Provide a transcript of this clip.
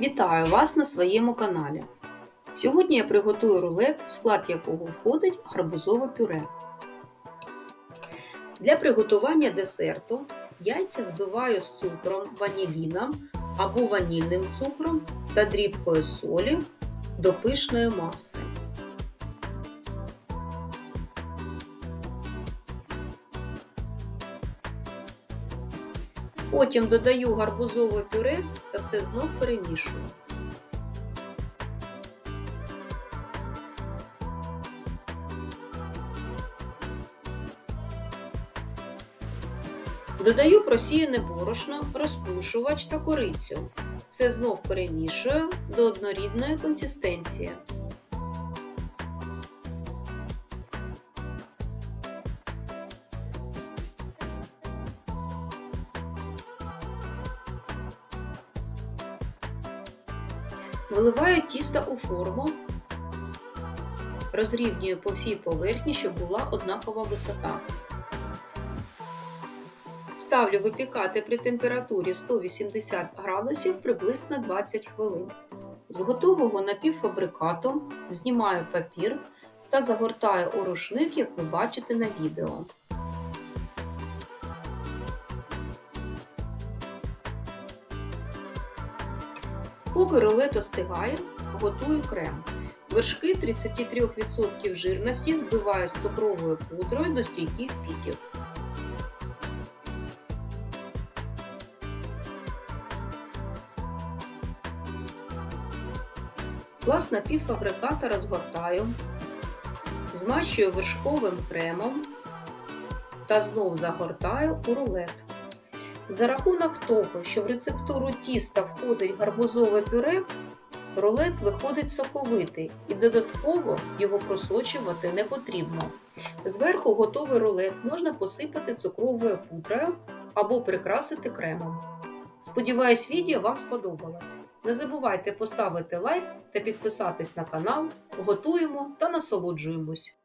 Вітаю вас на своєму каналі. Сьогодні я приготую рулет, в склад якого входить гарбузове пюре. Для приготування десерту яйця збиваю з цукром, ваніліном або ванільним цукром та дрібкою солі до пишної маси. Потім додаю гарбузове пюре та все знов перемішую. Додаю просіяне борошно, розпушувач та корицю. Все знов перемішую до однорідної консистенції. Виливаю тісто у форму, розрівнюю по всій поверхні, щоб була однакова висота. Ставлю випікати при температурі 180 градусів приблизно 20 хвилин. З готового напівфабрикату знімаю папір та загортаю у рушник, як ви бачите на відео. Поки рулет остигає, готую крем. Вершки 33% жирності збиваю з цукровою пудрою до стійких піків. Клас напівфабриката розгортаю, змащую вершковим кремом та знов загортаю у рулет. За рахунок того, що в рецептуру тіста входить гарбузове пюре, рулет виходить соковитий і додатково його просочувати не потрібно. Зверху готовий рулет можна посипати цукровою пудрою або прикрасити кремом. Сподіваюсь, відео вам сподобалось. Не забувайте поставити лайк та підписатись на канал. Готуємо та насолоджуємось!